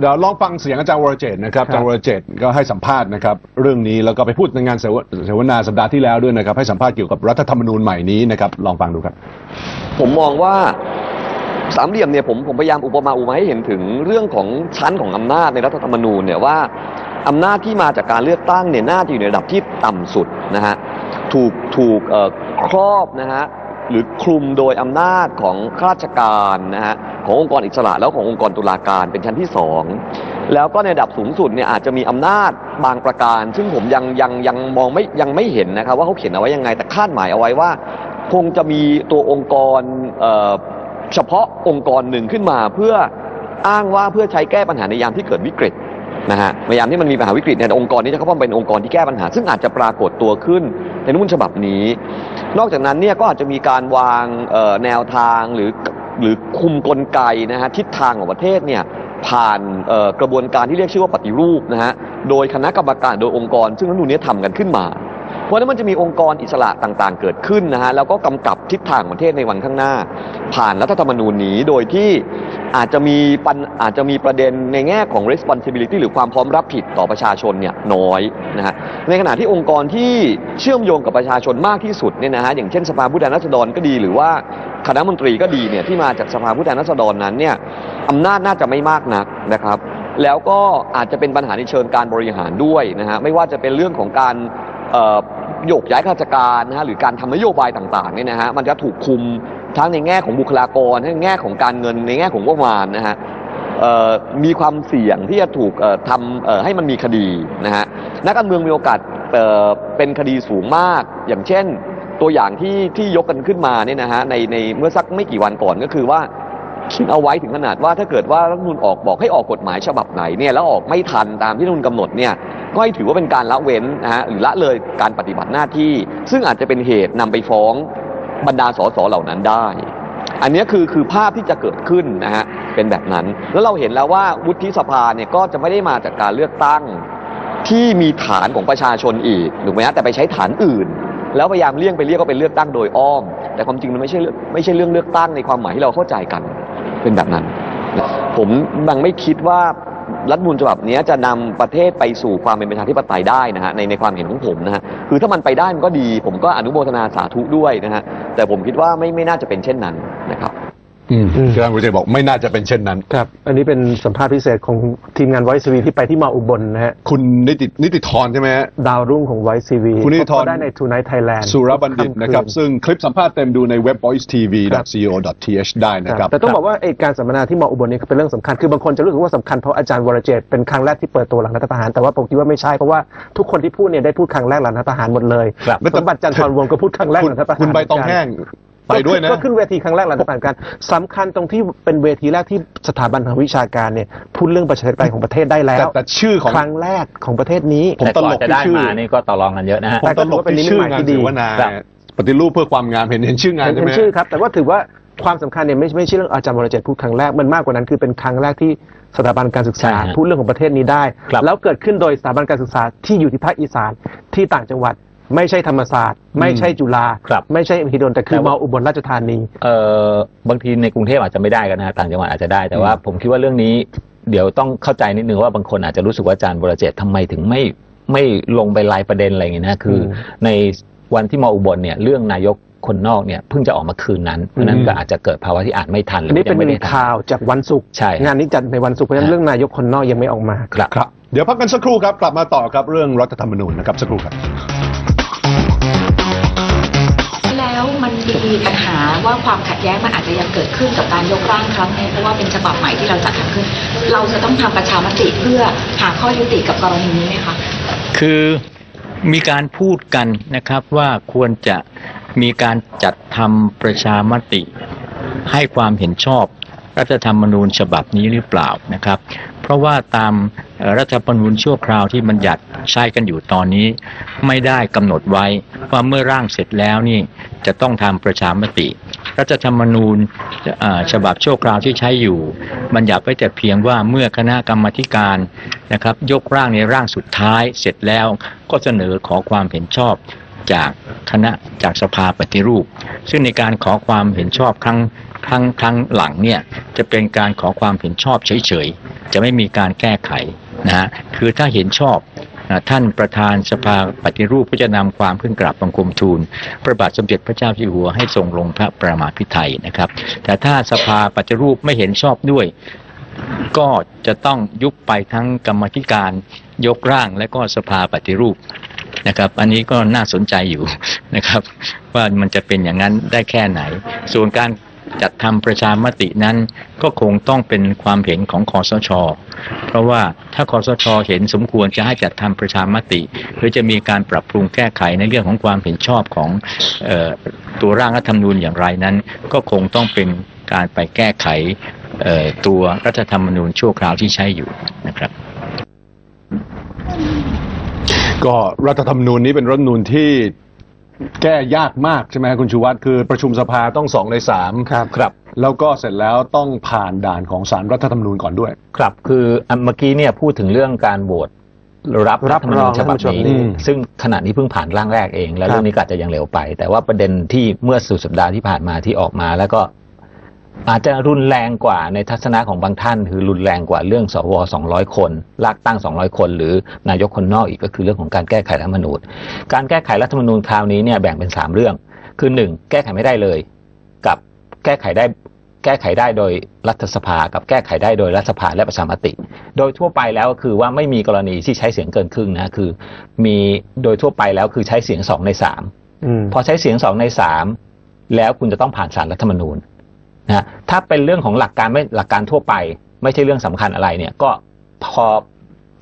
เดี๋ยวลองฟังเสียงอาจารย์วรเจตน์นะครับครับอาจารย์วรเจตน์ก็ให้สัมภาษณ์นะครับเรื่องนี้แล้วก็ไปพูดในงานเสวเสวนาสัปดาห์ที่แล้วด้วยนะครับให้สัมภาษณ์เกี่ยวกับรัฐธรรมนูญใหม่นี้นะครับลองฟังดูครับ ผมมองว่าสามเหลี่ยมเนี่ยผมผมพยายามอุปมาอุปไมาให้เห็นถึงเรื่องของชั้นของอำนาจในรัฐธรรมนูญเนี่ยว่าอำนาจที่มาจากการเลือกตั้งเนี่ยน่าจะอยู่ในระดับที่ต่ำสุดนะฮะถูกถูกเอ่อครอบนะฮะ หรือคลุมโดยอำนาจของข้าราชการนะฮะขององค์กรอิสระแล้วขององค์กรตุลาการเป็นชั้นที่สองแล้วก็ในระดับสูงสุดเนี่ยอาจจะมีอำนาจบางประการ ซึ่งผมยังยังยังมองไม่ยังไม่เห็นนะครับว่าเขาเขียนเอาไว้ยังไง แต่คาดหมายเอาไว้ว่า คงจะมีตัวองค์กรเเฉพาะองค์กรหนึ่งขึ้นมาเพื่ออ้างว่าเพื่อใช้แก้ปัญหาในยามที่เกิดวิกฤต นะฮะพยายามที่มันมีปัญหาวิกฤตเนี่ยองค์กรนี้จะเข้ามาเป็นองค์กรที่แก้ปัญหา ซึ่งอาจจะปรากฏตัวขึ้นในรุ่นฉบับนี้ นอกจากนั้นเนี่ยก็อาจจะมีการวางแนวทางหรือหรือคุมกลไกนะฮะทิศทางของประเทศเนี่ยผ่านกระบวนการที่เรียกชื่อว่าปฏิรูปนะฮะโดยคณะกรรมการโดยองค์กร ซึ่งรัฐมนูญเนี้ทำกันขึ้นมา เพราะฉะนั้นมันจะมีองค์กรอิสระต่างๆ เกิดขึ้นนะฮะแล้วก็กำกับทิศทางประเทศในวันข้างหน้า ผ่านรัฐธรรมนูญนี้โดยที่อาจจะมีปัญอาจจะมีประเด็นในแง่ของ responsibility หรือความพร้อมรับผิดต่อประชาชนเนี่ยน้อยนะฮะในขณะที่องค์กรที่เชื่อมโยงกับประชาชนมากที่สุดเนี่ยนะฮะอย่างเช่นสภาผู้แทนราษฎรก็ดีหรือว่าคณะมนตรีก็ดีเนี่ยที่มาจากสภาผู้แทนราษฎรนั้นเนี่ยอำนาจน่าจะไม่มากนักนะครับ แล้วก็อาจจะเป็นปัญหาในเชิงการบริหารด้วยนะฮะไม่ว่าจะเป็นเรื่องของการ โยกย้ายข้าราชการนะฮะหรือการทำนโยบายต่างๆเนี่ยนะฮะมันจะถูกคุมทั้งในแง่ของบุคลากรในแง่ของการเงินในแง่ของงบประมาณนะฮะมีความเสี่ยงที่จะถูกทำให้มันมีคดีนะฮะนักการเมืองมีโอกาสเป็นคดีสูงมาก อย่างเช่น ตัวอย่างที่ที่ยกกันขึ้นมาเนี่ยนะฮะในในเมื่อสักไม่กี่วันก่อนก็คือว่าคิดเอาไว้ถึงขนาดว่าถ้าเกิดว่ารัฐมนูญออกบอกให้ออกกฎหมายฉบับไหนเนี่ยแล้วออกไม่ทันตามที่รัฐมนูญกำหนดเนี่ย ก็ให้ถือว่าเป็นการละเว้นนะฮะหรือละเลยการปฏิบัติหน้าที่ ซึ่งอาจจะเป็นเหตุนำไปฟ้องบรรดาสสเหล่านั้นได้ อันนี้คือคือภาพที่จะเกิดขึ้นนะฮะเป็นแบบนั้น แล้วเราเห็นแล้วว่าวุฒิสภาเนี่ยก็จะไม่ได้มาจากการเลือกตั้งที่มีฐานของประชาชนอีกถูกไหมฮะแต่ไปใช้ฐานอื่น แล้วพยายามเลี่ยงไปเรียกว่าเป็นเลือกตั้งโดยอ้อม แต่ความจริงมันไม่ใช่ไม่ใช่เรื่องเลือกตั้งในความหมายที่เราเข้าใจกันเป็นแบบนั้น ผมยังไม่คิดว่า รัฐธรรมนูลฉบับนี้จะนำประเทศไปสู่ความเป็นประชาธิปไตยได้นะฮะในในความเห็นของผมนะฮะคือถ้ามันไปได้มันก็ดี ผมก็อนุโมทนาสาธุด้วยนะฮะแต่ผมคิดว่าไม่ไม่น่าจะเป็นเช่นนั้นนะครับ อืมอืมอาจารย์วรเจตน์บอกไม่น่าจะเป็นเช่นนั้น ครับ อันนี้เป็นสัมภาษณ์พิเศษของทีมงานไวซีวีที่ไปที่มาอุบลนะฮะ คุณนิตินิติธรใช่ไหมฮะ ดาวรุ่งของไวซีวีคุณนิติธร ได้ใน Tonight Thailand สุรบัณฑิตนะครับ ซึ่งคลิปสัมภาษณ์เต็มดูในเว็บ voicetv.co.th ได้นะครับ แต่ต้องบอกว่าไอ้การสัมมนาที่มออุบลนี่เป็นเรื่องสำคัญ คือบางคนจะรู้สึกว่าสำคัญเพราะอาจารย์วรเจตน์เป็นครั้งแรกที่เปิดตัวหลังรัฐประหาร แต่ว่าผมคิดว่าไม่ใช่เพราะว่าทุกคนที่พูดเนี่ยได้พูดครั้งแรกหลังรัฐประหารหมดเลยครับ สมบัติจันทร์พรวงศ์ก็พูดครั้งแรกหคุณลังรัฐประหารคุณใบตองแห้ง ไปด้วยนะ ก็ขึ้นเวทีครั้งแรกหลังรัฐประหารกันสำคัญตรงที่เป็นเวทีแรกที่สถาบันทางวิชาการเนี่ยพูดเรื่องประชาธิปไตยของประเทศได้แล้แต่วแต่ชื่อของครั้งแรกของประเทศนี้ผมแต่ตก่อลนกจะที่ได้ชื่อมานี่ก็ต่อรองกันเยอะนะฮะผมตลกที่ชื่องานเสวนาครับปฏิรูปเพื่อความงามเห็นเห็นชื่องานเห็นใช่ไหมชื่อครับ แต่ว่าถือว่าความสำคัญเนี่ยไม่ไม่ใช่เรื่องอาจารย์วรเจตน์พูดครั้งแรกมันมากกว่านั้นคือเป็นครั้งแรกที่สถาบันการศึกษาใช่ฮะพูดเรื่องของประเทศนี้ได้ครับแล้วเกิดขึ้นโดยสถาบันการศึกษาที่อยู่ที่ภาคอีสานที่ต่างจังหวัด ไม่ใช่ธรรมศาสตร์ ไม่ใช่จุฬาครับไม่ใช่มหิดลแต่คือมอุบลราชธานี เอ่อบางทีในกรุงเทพอาจจะไม่ได้กันนะฮะต่างจังหวัดอาจจะได้แต่ว่าผมคิดว่าเรื่องนี้ เดี๋ยวต้องเข้าใจนิดนึงว่าบางคนอาจจะรู้สึกว่าอาจารย์บรเจตน์ทำไมถึงไม่ไม่ลงไปรายประเด็นอะไรอย่างเงี้ยนะคืออมในวันที่มาอุบลเนี่ยเรื่องนายกคนนอกเนี่ยเพิ่งจะออกมาคืนนั้นเพราะฉะนั้นก็อาจจะเกิดภาวะที่อ่านไม่ทันหรือันนี้ยัเป็นงไม่ได้ทำข่าวจากวันศุกร์ใช่งานนี้จัดในวันศุกร์เพราะฉะนั้นเรื่องนายกคนนอกยังไม่ออกมา ครับครับเดี๋ยวพักกันสักครู่ครับ กลับมาต่อครับเรื่องรัฐธรรมนูญนะครับสักครู่ครับ มีปัญหาว่าความขัดแย้งมันอาจจะยังเกิดขึ้นกับการยกร่างครั้งนี้เพราะว่าเป็นฉบับใหม่ที่เราจัดทำขึ้น เราจะต้องทำประชามติเพื่อหาข้อยุติกับกรณีนี้ไหมคะคือมีการพูดกันนะครับว่าควรจะมีการจัดทำประชามติ ให้ความเห็นชอบรัฐธรรมนูญฉบับนี้หรือเปล่านะครับ ราะว่าตามรัฐธรรมนูญชั่วคราวที่บัญญัติใช้กันอยู่ตอนนี้ ไม่ได้กำหนดไว้ว่าเมื่อร่างเสร็จแล้วนี่จะต้องทำประชามติ รัฐธรรมนูญฉบับชั่วคราวที่ใช้อยู่บัญญัติไว้แต่เพียงว่าเมื่อคณะกรรมการนะครับ ยกร่างในร่างสุดท้ายเสร็จแล้วก็เสนอขอความเห็นชอบจากคณะจากสภาปฏิรูป ซึ่งในการขอความเห็นชอบครั้ง ครั้งครั้งหลังเนี่ยจะเป็นการขอความเห็นชอบเฉยๆ จะไม่มีการแก้ไขนะฮะคือถ้าเห็นชอบนะท่านประธานสภาปฏิรูปก็จะนำความขึ้นกราบบังคมทูล พระบาทสมเด็จพระเจ้าอยู่หัวให้ทรงลงพระประมาพิไทยนะครับ แต่ถ้าสภาปฏิรูปไม่เห็นชอบด้วย ก็จะต้องยุบไปทั้งกรรมธิการยกร่างและก็สภาปฏิรูปนะครับ อันนี้ก็น่าสนใจอยู่นะครับ ว่ามันจะเป็นอย่างนั้นได้แค่ไหน ส่วนการ จัดทำประชามตินั้นก็คงต้องเป็นความเห็นของคอสช เพราะว่าถ้าคอสช เห็นสมควรจะให้จัดทำประชามติหรือจะมีการปรับปรุงแก้ไขในเรื่องของความเห็นชอบของออตัวร่างรัฐธรรมนูญอย่างไรนั้น ก็คงต้องเป็นการไปแก้ไขตัวรัฐธรรมนูญชั่วคราวที่ใช้อยู่นะครับก็รัฐธรรมนูญนี้เป็นรัฐธรรมนูญที่ แก้ยากมากใช่ไหมคุณชูวัตรคือประชุมสภาต้องสองในสามครับครับ แล้วก็เสร็จแล้วต้องผ่านด่านของสารรัฐธรรมนูญก่อนด้วย ครับคืออันเมื่อกี้เนี่ยพูดถึงเรื่องการโหวตรับรับรองฐธมนูญฉบับรัฐธรรมนูญนี้อืมซึ่งขณะนี้เพิ่งผ่านร่างแรกเอง แล้วครับเรื่องนี้ก็อาจจะยังเร็วไป แต่ว่าประเด็นที่เมื่อสุดสัปดาห์ที่ผ่านมาที่ออกมา แล้วก็ อาจจะรุนแรงกว่าในทัศนะของบางท่าน คือรุนแรงกว่าเรื่องสว200 คนลากตั้ง 200 คน หรือนายกคนนอกอีกก็คือเรื่องของการแก้ไขรัฐธรรมนูญการแก้ไขรัฐธรรมนูญคราวนี้เนี่ยแบ่งเป็นสามเรื่อง คือหนึ่งแก้ไขไม่ได้เลย กับแก้ไขได้แก้ไขได้โดยรัฐสภา กับแก้ไขได้โดยรัฐสภาและประชามติ โดยทั่วไปแล้วก็คือว่าไม่มีกรณีที่ใช้เสียงเกินครึ่งนะคือ มีโดยทั่วไปแล้วคือใช้เสียงสองในสามอืมพอใช้เสียงสองในสามแล้วคุณจะต้องผ่านสารรัฐธรรมนูญ นะฮะถ้าเป็นเรื่องของหลักการไม่หลักการทั่วไป ไม่ใช่เรื่องสำคัญอะไรเนี่ย ก็พอ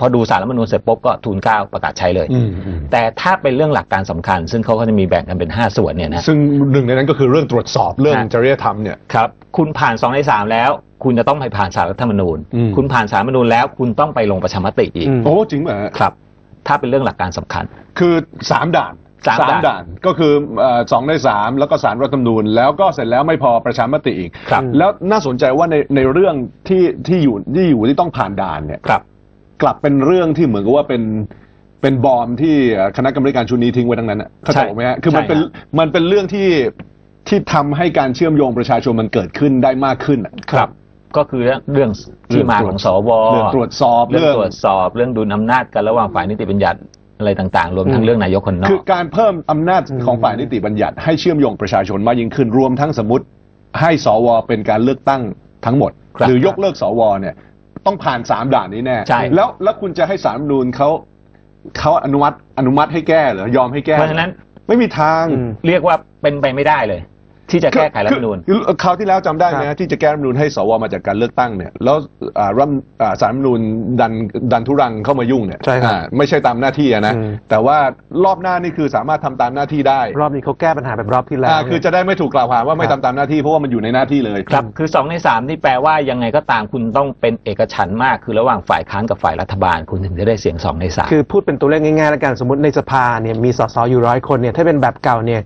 พอดูสารรัฐธรรมนูญเสร็จปุ๊บก็ทูลเกล้าประกาศใช้เลยอืมอืมแต่ถ้าเป็นเรื่องหลักการสำคัญ ซึ่งเขาก็จะมีแบ่งกันเป็นห้าส่วนเนี่ยนะซึ่งหนึ่งในนั้นก็คือเรื่องตรวจสอบเรื่องฮะจริยธรรมเนี่ยครับคุณผ่านสองในสามแล้ว คุณจะต้องไปผ่านสารรัฐธรรมนูญอืมคุณผ่านสารรัฐธรรมนูญแล้วคุณต้องไปลงประชามติอีกอืมโอ้จริงเหรอฮะครับ ถ้าเป็นเรื่องหลักการสำคัญ คือสาม ด่านสามด่านด่านก็คือเอ่อสองในสามแล้วก็สารรัฐธรรมนูญ แล้วก็เสร็จแล้วไม่พอประชามติอีก ครับแล้วน่าสนใจว่าในในเรื่องที่ที่อยู่ที่อยู่ที่ต้องผ่านด่านเนี่ยครับ กลับเป็นเรื่องที่เหมือนกับว่าเป็นเป็นบอมที่เอ่อคณะกรรมการชุดนี้ทิ้งไว้ทั้งนั้นน่ะเข้าใจใช่ไหมฮะคือมันเป็นใช่ครับ มันเป็นเรื่องที่ที่ทำให้การเชื่อมโยงประชาชนมันเกิดขึ้นได้มากขึ้นน่ะ ครับ ก็คือเรื่องเรื่องที่มาของสวเรื่องตรวจสอบเรื่องเรื่อง ตรวจสอบเรื่องดุลอำนาจกันระหว่างฝ่ายนิติบัญญัติ อะไรต่างๆ รวมทั้งเรื่องนายกคนนอคือกการเพิ่มอำนาจของฝ่ายนิติบัญญัติให้เชื่อมโยงประชาชนมากยิ่งขึ้นรวมทั้งสมมติให้สวเป็นการเลือกตั้งทั้งหมดครับหรือยกเลิกสวเนี่ย ต้องผ่านสามด่านนี้แน่ใช่แล้วแล้วคุณจะให้สารรัฐธรรมนูญเขาเขาอนุมัติอนุมัติให้แก้เหรอยอมให้แก้เพราะฉะนั้นไม่มีทางอืมเรียกว่าเป็นไปไม่ได้เลย ที่จะแก้ไขรัฐธรรมนูญ คือคือคราวที่แล้วจำได้ไหมครัฮะบที่จะแก้รัฐธรรมนูญให้สวมาจากการเลือกตั้งเนี่ยแล้วอ่ารัฐอ่าสารรัฐธรรมนูญดันดันทุรังเข้ามายุ่งเนี่ยใช่ครับอ่าไม่ใช่ตามหน้าที่อะนะอืม แต่ว่ารอบหน้านี่คือสามารถทำตามหน้าที่ได้รอบนี้เขาแก้ปัญหาแบบรอบที่แล้วอ่าคือจะได้ไม่ถูกกล่าวหาว่าไม่ครัทำบตามหน้าที่เพราะว่ามันอยู่ในหน้าที่เลย ครับ คือสองในสามนี่แปลว่ายังไงก็ตามคุณต้องเป็นเอกฉันท์มาก คือระหว่างฝ่ายค้านกับฝ่ายรัฐบาล คุณถึงจะได้เสียงสองในสาม คือพูดเป็นตัวเลขง่ายๆแล้วกันสมมติในสภาเนี่ยมีสสอยู่ร้อยคนเนี่ยถ้าเป็นแบบเก่าเนี่ย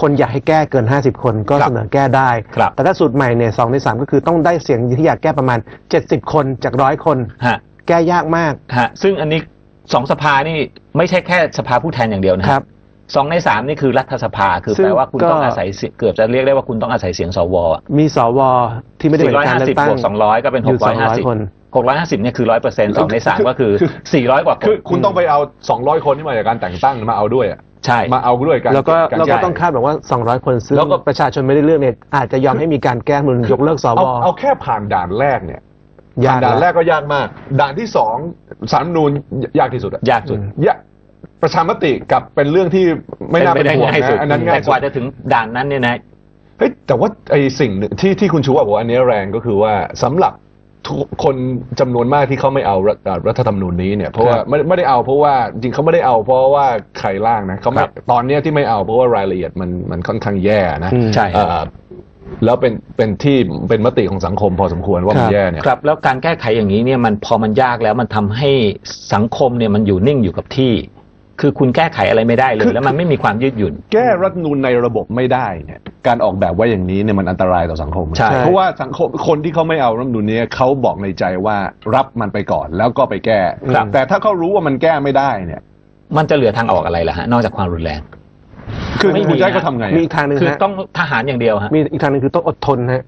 คนอยากให้แก้เกิน 50 คนก็ครับเสนอแก้ได้ ครับแต่ถ้าสูตรใหม่เนี่ยสองในสามก็คือต้องได้เสียงที่อยากแก้ประมาณ 70 คนจากร้อยคน ฮะ แก้ยากมากฮะ ซึ่งอันนี้สองสภานี่ไม่ใช่แค่สภาผู้แทนอย่างเดียวนะคครัรับบสองในสามนี่คือรัฐสภา คือซึ่งแปลว่าคุณก็ ต้องอาศัยเสียงเกือบจะเรียกได้ว่าคุณต้องอาศัยเสียงสวอะมีสวที่ไม่ได้สี่เป็นร้อยการห้าเลือสิบกตั้งบวกสองร้อยก็เป็นอหยู่กร้อยห้าสิบ200คนหกร้อยห้าสิบเนี่ยคือร้อยเปอร์เซ็นต์สองในสามก็คือสี่ร้อยกว่าคคือนคุณต้องไปเอา 200 คนที่มาจากการแต่งตั้งมาเอาด้วยอะ ใช่ มาเอาด้วยกัน แล้วก็ารแล้วก็จ่ายต้องคาดหวังว่า 200 คนซึ่งแล้วก็ ประชาชนไม่ได้เลือกเนี่ยอาจจะยอมให้มีการแก้รัฐธรรมนุนยกเลิกสว เอาเอาแค่ผ่านด่านแรกเนี่ยยากผ่านด่านแรแล้วกก็ยากมาก ด่านที่สองสารรัฐธรรมนูญยากที่สุดอะยากสุด ยากประชามติกับเป็นเรื่องที่ไม่น่าเป็นห่วงง่ายสุดนะอันนั้นง่ายแต่กสุว่าดจะถึงด่านนั้นเนี่ยนะ เฮ้ยแต่ว่าไอ้สิ่งหนึ่งที่ที่คุณชูว่าบอกว่าอันนี้แรงก็คือว่าสำหรับ ทุกคนจำนวนมากที่เขาไม่เอารัฐอ่ารัฐธรรมนูญนี้เนี่ยเพราะว่าไม่ไม่ได้เอาเพราะว่าจริงเขาไม่ได้เอาเพราะว่าใครร่างนะเขาไม่ครับตอนเนี้ยที่ไม่เอาเพราะว่ารายละเอียดมันมันค่อนข้างแย่นะอืมใช่เอ่อแล้วเป็นเป็นที่เป็นมติของสังคมพอสมควรว่ามันแย่เนี่ย ครับแล้วการแก้ไขอย่างนี้เนี่ยมันพอมันยากแล้วมันทำให้สังคมเนี่ยมันอยู่นิ่งอยู่กับที่ คือคุณแก้ไขอะไรไม่ได้เลคืย อ แล้วมันไม่มีความยืดหยุ่น แก้รัฐธรรมนูญในระบบไม่ได้เนี่ยการออกแบบไว้อย่างนี้เนี่ยมันอันตรายต่อสังคม ใช่ เพราะว่าสังคมคนที่เขาไม่เอารัฐธรรมนูญเนี้เขาบอกในใจว่ารับมันไปก่อนแล้วก็ไปแก้ ครับ แต่ถ้าเขารู้ว่ามันแก้ไม่ได้เนี่ย มันจะเหลือทางออกอะไรล่ะฮะนอกจากความรุนแรง คือไม่มี คุณจะให้นะเขาทำไงอะมีอีกทางหนึ่งคือฮะต้องทหารอย่างเดียวฮะมีอีกทางหนึ่งคือต้องอดทนฮะ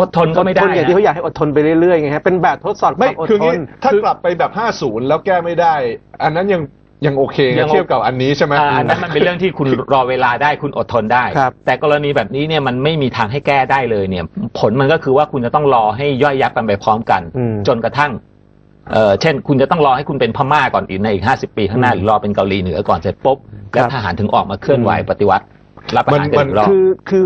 อดทนก็ไม่ได้อดทนอย่างที่นะเขาอยากให้อดทนไปเรื่อยๆไงฮะเป็นแบบทดสอบคไม่วามอดคือทงี้นถ้ากลับไปแบบ 50 แล้วแก้ไม่ได้ อันนั้นยัง ยังโอเคยันะงโอเทียบกับอันนี้ใช่ไหมอ่าอันนั้นมันเป็นเรื่องที่คุณรอเวลาได้คุณอดทนได้ครับแต่กรณีแบบนี้เนี่ยมันไม่มีทางให้แก้ได้เลยเนี่ย ผลมันก็คือว่าคุณจะต้องรอให้ย่อยยับกันไปพร้อมกันอืมจนกระทั่งเออเช่น คุณจะต้องรอให้คุณเป็นพม่าก่อนอีกในอีกห้าสิบปีข้างหน้าอืมหรือรอเป็นเกาหลีเหนือก่อนเสร็จปุ๊บครับแล้วทหารถึงออกมาเคลื่อนไหวอืมปฏิวัติรับประหารกันมันอีกรอบคือคือ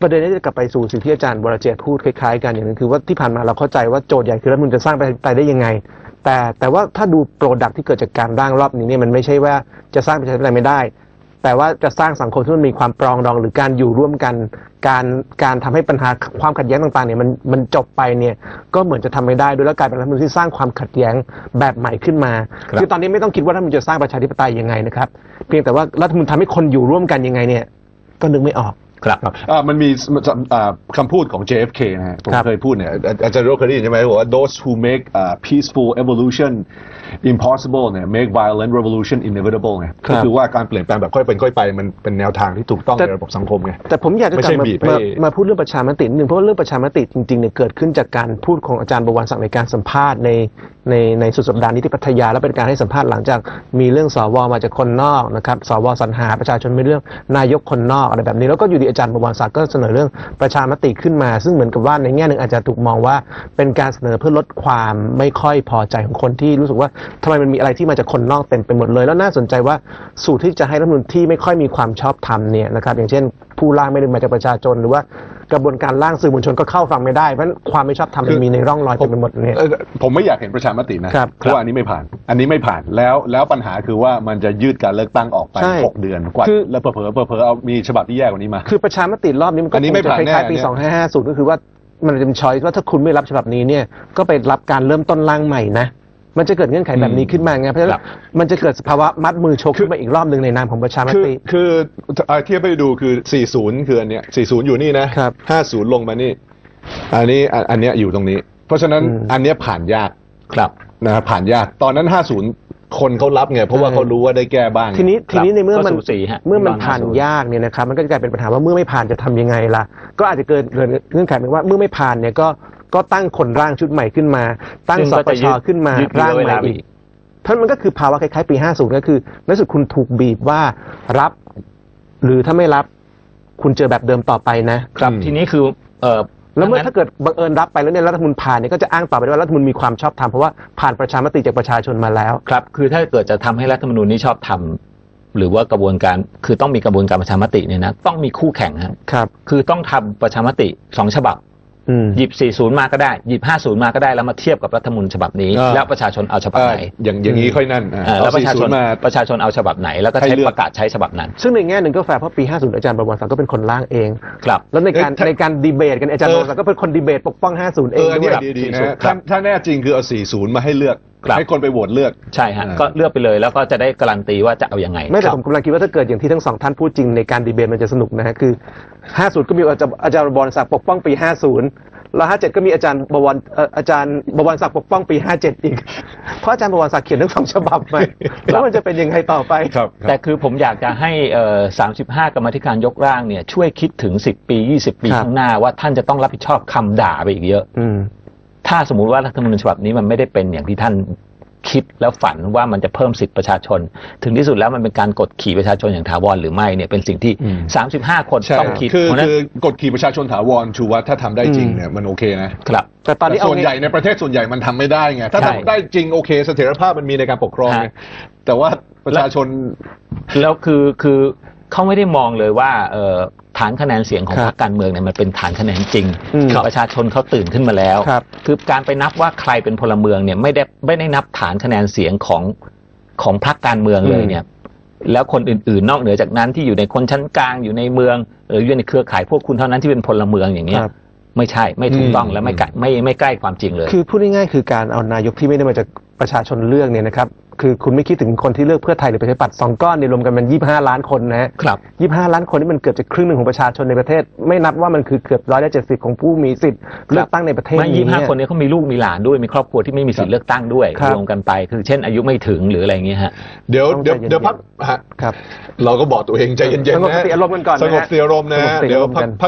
ประเด็นนี้จะกลับไปสู่สิ่งที่อาจารย์วรเจตน์พูดคล้ายๆ กันอย่างหนึงคือว่าที่ผ่านมาเราเข้าใจว่าโจทย์ใหญ่คือรัฐธรรมนูลจะสร้างประชาธิปไตยได้ยังไง แต่แต่ว่าถ้าดูโปรดักที่เกิดจากการร่างรอบนี้เนี่ยมันไม่ใช่ว่าจะสร้างประชาธิปไตยไม่ได้ แต่ว่าจะสร้างสังคมที่มันมีความปรองดองหรือการอยู่ร่วมกัน การการทำให้ปัญหาความขัดแย้งต่างๆเนี่ยมันมันจบไปเนี่ยก็เหมือนจะทำไม่ได้ด้วยแล้วกลายเป็นรัฐธรรมนูญที่สร้างความขัดแย้งแบบใหม่ขึ้นมาครับคือตอนนี้ไม่ต้องคิดว่ารัฐธรรมนูญจะสร้างประชาธิปไตยยังไงนะครับเพียงแต่ว่ารัฐธรรมนูญทำให้คนอยู่ร่วมกันยังไงเนี่ยก็นึกไม่ออก ครับครับอ่ามันมีอ่าคำพูดของ JFK นะฮะผมครับเคยพูดเนี่ยอาอาจารย์โรเคยได้ยินใช่ไหมบอกว่า those who make uh, peaceful evolution impossible เนี่ย make violent revolution inevitable ไงครับก็คือว่าการเปลี่ยนแปลงแบบค่อยเป็นค่อยไปมันเป็นแนวทางที่ถูกต้องแต่ในระบบสังคมไงแต่ผมอยากจะไม่กลัใช่บมาบีบให้มามาพูดเรื่องประชามตินิดหนึ่งเพราะว่าเรื่องประชามติจริงๆเนี่ยเกิดขึ้นจากการพูดของอาจารย์บวรศักดิ์ในการสัมภาษณ์ใน ในในสุดสัปดาห์นี้ที่พัทยา และเป็นการให้สัมภาษณ์หลังจากมีเรื่องสวมาจากคนนอกนะครับสวสรรหาประชาชนไม่เรื่องนายกคนนอกอะไรแบบนี้ แล้วก็อยู่ดีอาจารย์บวรศักดิ์ก็เสนอเรื่องประชามติขึ้นมา ซึ่งเหมือนกับว่าในแง่หนึ่งอาจจะถูกมองว่าเป็นการเสนอเพื่อลดความไม่ค่อยพอใจของคนที่รู้สึกว่าทำไมมันมีอะไรที่มาจากคนนอกเต็มไปหมดเลย แล้วน่าสนใจว่าสูตรที่จะให้รัฐมนูญที่ไม่ค่อยมีความชอบธรรมเนี่ยนะครับอย่างเช่นผู้ร่างไม่ได้มาจากประชาชนหรือว่า กระบวนการร่างสื่อมวลชนก็เข้าฟังไม่ได้เพราะฉะนั้นความไม่ชอบธรรมมันมีในร่องรอยเต็มไปหมดเนี่ย เอ่อผมไม่อยากเห็นประชามตินะครับเพราะว่าอันนี้ไม่ผ่าน อันนี้ไม่ผ่านแล้วแล้วปัญหาคือว่ามันจะยืดการเลือกตั้งออกไปใช่หกเดือนกว่าคือ แล้วเผลอๆเผลอๆเอามีฉบับที่แย่กว่านี้มา คือประชามติรอบนี้มันก็อันนี้ไม่คงจะผ่านคล้ายๆปีแน่เนี่ย 2550 ก็คือว่ามันจะเป็นช้อยว่าถ้าคุณไม่รับฉบับนี้เนี่ยก็ไปรับการเริ่มต้นร่างใหม่นะ มันจะเกิดเงื่อนไขแบบนี้ขึ้นมาไงเพราะฉะนั้ครันบมันจะเกิดสภาวะมัดมือชกขึ้นมาอีกรอบหนึ่งในนามของประชามคือติ คืออ่าเทียบไปดูคือ 40 คืออันเนี้ย 40 อยู่นี่นะครับ50 ลงมานี่ อันนี้อันอันเนี้ยอยู่ตรงนี้ เพราะฉะนั้นอืมอันเนี้ยผ่านยากครับนะครับผ่านยากตอนนั้น 50 คนเขารับไงเพราะว่าใช่เขารู้ว่าได้แก้บ้าง ทีนี้ครับทีนี้ในเมื่อมันก็สูสีฮะเมื่อมันประมาณผ่าน50ยากเนี่ยนะครับมันก็จะกลายเป็นปัญหาว่าเมื่อไม่ผ่านจะทำยังไงล่ะ ก็อาจจะเกิดเกิดเงื่อนไขเป็นว่าเมื่อไม่ผ่านเนี่ยก็ก็ตั้งคนร่างชุดใหม่ขึ้นมา ตั้งซึ่งสก็ปจะชยืดขึ้นมายืดร่างเวใหม่ลาไปอีอีกกเพราะมันก็คือภาวะคล้ายๆปี 50 ก็คือในสุดคุณถูกบีบว่ารับ หรือถ้าไม่รับคุณเจอแบบเดิมต่อไปนะครับอืมทีนี้คือเออ แล้วเมื่อดังนั้นถ้าเกิดบังเอิญรับไปแล้วเนี่ยรัฐธรรมนูญผ่านเนี่ยก็จะอ้างต่อไปได้ว่ารัฐธรรมนูญมีความชอบธรรมเพราะว่าผ่านประชามติจากประชาชนมาแล้ว ครับ คือถ้าเกิดจะทำให้รัฐธรรมนูญนี้ชอบทำหรือว่ากระบวนการคือต้องมีกระบวนการประชามติเนี่ยนะต้องมีคู่แข่งฮะครับคือต้องทำประชามติสองฉบับ อืม หยิบ 40 มาก็ได้ หยิบ 50 มาก็ได้ แล้วมาเทียบกับรัฐธรรมนูญฉบับนี้ อ่า แล้วประชาชนเอาฉบับอ่าไหนอย่างอย่างนี้ค่อยนั่นอ่าอ่าแล้วเอาประชาชน40มา ประชาชนเอาฉบับไหน แล้วก็ให้ใช้เลือก ประกาศใช้ฉบับนั้นซึ่งในแง่หนึ่งก็แฟร์เพราะปี 50 อาจารย์ประวัติศาสตร์ก็เป็นคนร่างเอง ครับ แล้วในการเอ้ยถ้าในการดีเบตกันอาจารย์เอปอ ระวัติศาสตร์ก็เป็นคนดีเบตปกป้อง 50 เอเองออันด้นี้วยดีดีคนะรับถ้าถ้าแน่จริงคือเอา 40 มาให้เลือก ครับ ให้คนไปโหวตเลือก ใช่ฮะอ่า ก็เลือกไปเลยแล้วก็จะได้การันตีว่าจะเอายังไงไม่แต่ครับผมกำลังคิดว่าถ้าเกิดอย่างที่ทั้งสองท่านพูดจริงในการดีเบตมันจะสนุกนะฮะคือ 50 ก็มีอาจารย์อาจารย์บวรศักดิ์ปกป้องปี 50 แล้ว 57 ก็มีอาจารย์บวรเอ่ออาจารย์บวรศักดิ์ปกป้องปี 57 อีก เพราะอาจารย์บวรศักดิ์เขียนทั้งสองฉบับมาแล้วมันจะเป็นยังไงต่อไป ครับแต่คือผมอยากจะให้เอ่อ35 กรรมาธิการยกร่างเนี่ยช่วยคิดถึง 10 ปี 20 ปีครับ ข้างหน้าว่าท่านจะต้องรับผิดชอบคำด่าไปอีกเยอะ อืม ถ้าสมมุติว่ารัฐธรรมนูญฉบับนี้มันไม่ได้เป็นอย่างที่ท่านคิดแล้วฝันว่ามันจะเพิ่มสิทธิประชาชน ถึงที่สุดแล้วมันเป็นการกดขี่ประชาชนอย่างถาวรหรือไม่เนี่ยเป็นสิ่งที่อืม35 คนใช่ต้องคิดคือเพราะฉะนั้นคือกดขี่ประชาชนถาวรชูว่าถ้าทำได้จริงเนี่ยมันโอเคนะครับแต่ตอนนี้แต่เอาส่วนใหญ่ในประเทศส่วนใหญ่มันทำไม่ได้ไงถ้าใช่ทำได้จริงโอเคเสถียรภาพมันมีในการปกครองไงฮะแต่ว่าประชาชนแล้วคือคือ เขาไม่ได้มองเลยว่าเอ่อฐานคะแนนเสียงของครับพรรคการเมืองเนี่ยมันเป็นฐานคะแนนจริงอืมประชาชนเขาตื่นขึ้นมาแล้วครับคือการไปนับว่าใครเป็นพลเมืองเนี่ยไม่ได้ไม่ได้นับฐานคะแนนเสียงของของพรรคการเมืองเลยเนี่ย แล้วคนอื่นๆ นอกเหนือจากนั้นที่อยู่ในคนชั้นกลางอยู่ในเมืองหรืออยู่ในเครือข่ายพวกคุณเท่านั้นที่เป็นพลเมืองอย่างเงี้ย ครับ ไม่ใช่ไม่ถูกต้องอืมและไม่ใกล้ไม่ไม่ใกล้ความจริงเลย คือพูดง่ายๆคือการเอานายกที่ไม่ได้มาจากประชาชนเลือกเนี่ยนะครับ คือคุณไม่คิดถึงคนที่เลือกเพื่อไทยหรือประชาธิปัตย์สองก้อนเนี่ยรวมกันมันยี่ห้าล้านคนนะฮะครับยี่ห้าล้านคนนี่มันเกือบจะครึ่งหนึ่งของประชาชนในประเทศ ไม่นับว่ามันคือเกือบร้อยละเจ็ดสิบของผู้มีสิทธิ์เลือกตั้งในประเทศไม่ยี่ห้าเยคนนี้เขามีลูกมีหลานด้วยมีครอบครัวที่ไม่มีสิทธิ์เลือกตั้งด้วยครับรวมกันไป คือเช่น อายุไม่ถึงหรืออะไรอย่างเงี้ยฮะเดี๋ยวต้องเดี๋ยวใจเย็นๆเดี๋ยวพักฮะครับ เราก็บอกตัวเองใจเย็นๆนะสงบสติอารมณ์กันก่อนนะฮะสงบสติอารมณ์นะสงบสติเดี๋ยวอารมณ์พักักนพัก